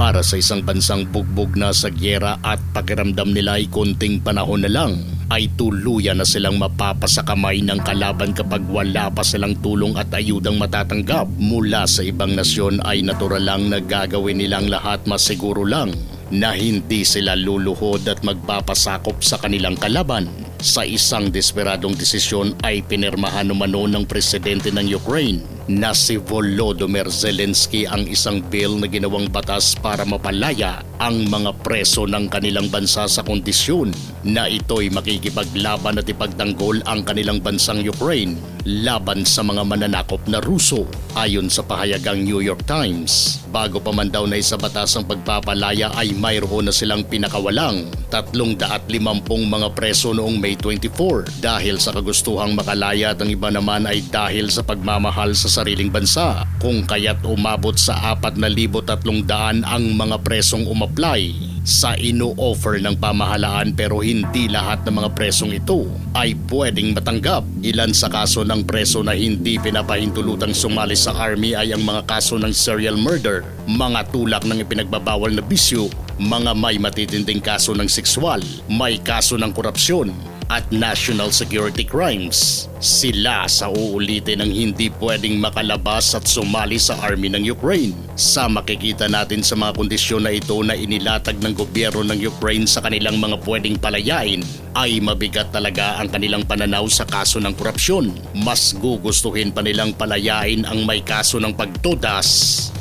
Para sa isang bansang bugbog na sa gyera at pakiramdam nila ay konting panahon na lang, ay tuluyan na silang mapapasakamay ng kalaban kapag wala pa silang tulong at ayudang matatanggap mula sa ibang nasyon ay natural lang na gagawin nilang lahat masiguro lang na hindi sila luluhod at magpapasakop sa kanilang kalaban. Sa isang desperadong desisyon ay pinirmahan umano ng presidente ng Ukraine na si Volodymyr Zelensky ang isang bill na ginawang batas para mapalaya ang mga preso ng kanilang bansa sa kondisyon na ito'y makikipaglaban at ipagtanggol ang kanilang bansang Ukraine laban sa mga mananakop na Ruso ayon sa pahayagang New York Times. Bago pa man daw na isa batas ang pagpapalaya ay mayroon na silang pinakawalang 350 mga preso noong May 24 dahil sa kagustuhang makalaya at ang iba naman ay dahil sa pagmamahal sa sariling bansa kung kaya't umabot sa 4,300 ang mga presong umapply sa ino-offer ng pamahalaan pero hindi lahat ng mga presong ito ay pwedeng matanggap. Ilan sa kaso ng preso na hindi pinapahintulutang sumali sa army ay ang mga kaso ng serial murder, mga tulak ng ipinagbabawal na bisyo, mga may matitinding kaso ng sexual, may kaso ng korupsyon, at national security crimes. Sila sa uulitin ng hindi pwedeng makalabas at sumali sa army ng Ukraine. Sa makikita natin sa mga kondisyon na ito na inilatag ng gobyerno ng Ukraine sa kanilang mga pwedeng palayain, ay mabigat talaga ang kanilang pananaw sa kaso ng korupsyon. Mas gugustuhin pa nilang palayain ang may kaso ng pagtodas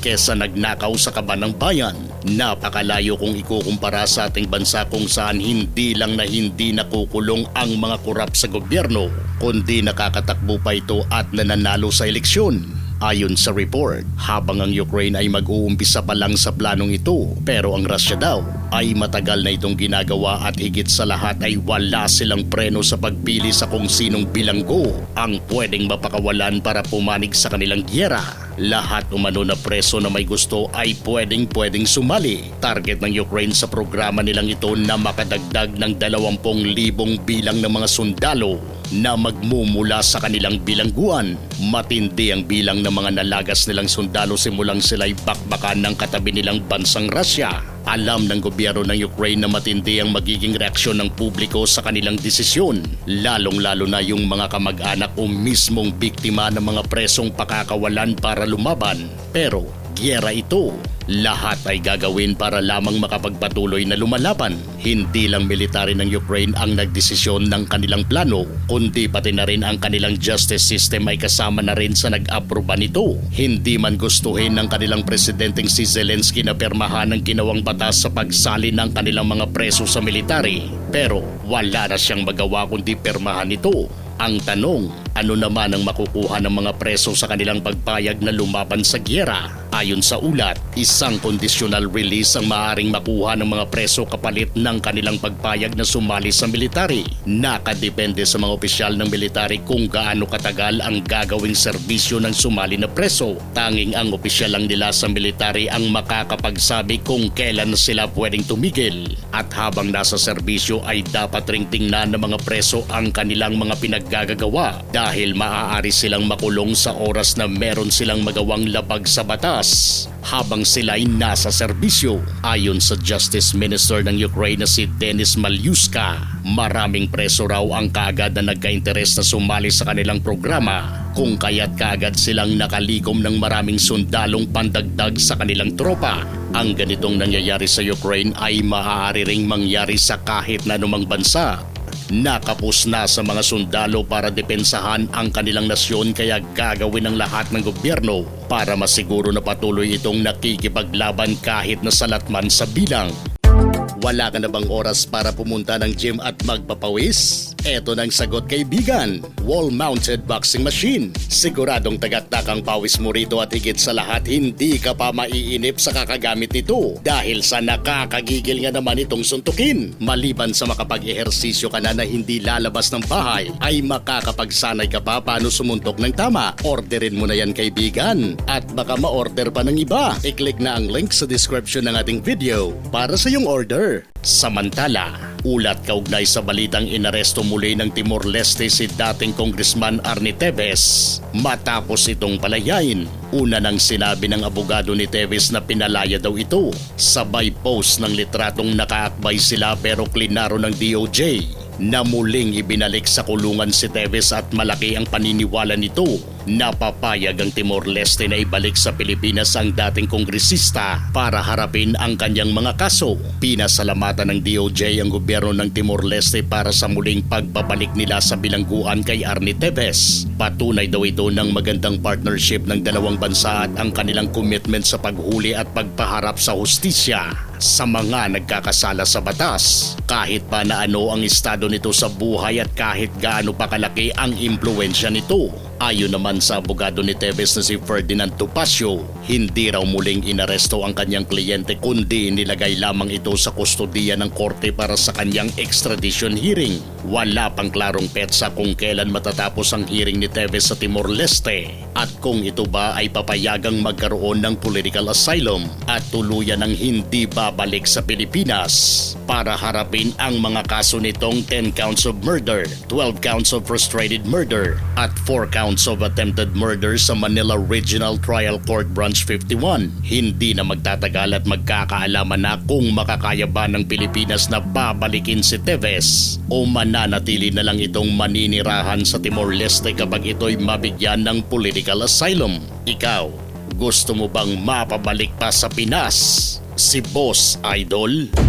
kesa nagnakaw sa kaban ng bayan. Napakalayo kung ikukumpara sa ating bansa kung saan hindi lang na hindi nakukulong ang mga korap sa gobyerno, kundi nakakatakbo pa ito at nananalo sa eleksyon. Ayon sa report, habang ang Ukraine ay mag-uumpisa pa lang sa planong ito, pero ang Russia daw ay matagal na itong ginagawa at higit sa lahat ay wala silang preno sa pagpili sa kung sinong bilanggo ang pwedeng mapakawalan para pumanig sa kanilang gyera. Lahat umano na preso na may gusto ay pwedeng pwedeng sumali. Target ng Ukraine sa programa nilang ito na makadagdag ng 20,000 bilang ng mga sundalo na magmumula sa kanilang bilangguan. Matindi ang bilang ng mga nalagas nilang sundalo simulang sila'y bakbakan ng katabi nilang bansang Russia. Alam ng gobyerno ng Ukraine na matindi ang magiging reaksyon ng publiko sa kanilang desisyon, lalong-lalo na yung mga kamag-anak o mismong biktima ng mga presong pakakawalan para lumaban. Pero gyera ito. Lahat ay gagawin para lamang makapagpatuloy na lumalaban. Hindi lang military ng Ukraine ang nagdesisyon ng kanilang plano, kundi pati na rin ang kanilang justice system ay kasama na rin sa nag-aproba nito. Hindi man gustuhin ng kanilang presidenteng si Zelensky na permahan ang ginawang batas sa pagsali ng kanilang mga preso sa military. Pero wala na siyang magawa kundi permahan ito. Ang tanong, ano naman ang makukuha ng mga preso sa kanilang pagpayag na lumaban sa gyera? Ayon sa ulat, isang conditional release ang maaaring makuha ng mga preso kapalit ng kanilang pagpayag na sumali sa military. Nakadepende sa mga opisyal ng military kung gaano katagal ang gagawing serbisyo ng sumali na preso. Tanging ang opisyal lang nila sa military ang makakapagsabi kung kailan sila pwedeng tumigil. At habang nasa serbisyo ay dapat ring tingnan ng mga preso ang kanilang mga pinaggagawa dahil maaari silang makulong sa oras na meron silang magawang labag sa batas habang sila'y nasa serbisyo. Ayon sa Justice Minister ng Ukraine na si Denis Malyuska, maraming preso raw ang kaagad na nagka-interes na sumali sa kanilang programa kung kaya't kaagad silang nakalikom ng maraming sundalong pandagdag sa kanilang tropa. Ang ganitong nangyayari sa Ukraine ay maaari ring mangyari sa kahit na anumang bansa Nakapos na sa mga sundalo para depensahan ang kanilang nasyon kaya gagawin ng lahat ng gobyerno para masiguro na patuloy itong nakikipaglaban kahit na salatman sa bilang. Wala ka na bang oras para pumunta ng gym at magpapawis? Eto ng sagot kaibigan, wall-mounted boxing machine. Siguradong tagaktak ang pawis mo rito at higit sa lahat hindi ka pa maiinip sa kakagamit nito dahil sa nakakagigil nga naman itong suntukin. Maliban sa makapag-ehersisyo ka na na hindi lalabas ng bahay, ay makakapagsanay ka pa paano sumuntok ng tama. Orderin mo na yan kaibigan at baka ma-order pa ng iba. I-click na ang link sa description ng ating video para sa iyong order. Samantala, ulat kaugnay sa balitang inaresto muli ng Timor-Leste si dating Congressman Arnie Teves matapos itong palayain. Una nang sinabi ng abogado ni Teves na pinalaya daw ito. Sabay post ng litratong nakaakbay sila pero klinaro ng DOJ na muling ibinalik sa kulungan si Teves at malaki ang paniniwala nito na papayag ang Timor-Leste na ibalik sa Pilipinas ang dating kongresista para harapin ang kanyang mga kaso. Pinasalamatan ng DOJ ang gobyerno ng Timor-Leste para sa muling pagbabalik nila sa bilangguan kay Arnie Teves. Patunay daw ito ng magandang partnership ng dalawang bansa at ang kanilang commitment sa paghuli at pagpaharap sa hustisya sa mga nagkakasala sa batas. Kahit pa na ano ang estado nito sa buhay at kahit gaano pa kalaki ang impluensya nito. Ayon naman sa abogado ni Tevez na si Ferdinand Topacio, hindi raw muling inaresto ang kanyang kliyente kundi nilagay lamang ito sa kustodiya ng korte para sa kanyang extradition hearing. Wala pang klarong petsa kung kailan matatapos ang hearing ni Tevez sa Timor-Leste at kung ito ba ay papayagang magkaroon ng political asylum at tuluyan ng hindi babalik sa Pilipinas para harapin ang mga kaso nitong 10 counts of murder, 12 counts of frustrated murder at 4 counts of attempted murder sa Manila Regional Trial Court Branch 51. Hindi na magtatagal at magkakaalaman na kung makakaya ba ng Pilipinas na babalikin si Teves o mananatili na lang itong maninirahan sa Timor-Leste kapag ito'y mabigyan ng political asylum. Ikaw, gusto mo bang mapabalik pa sa Pinas? Si Boss Idol?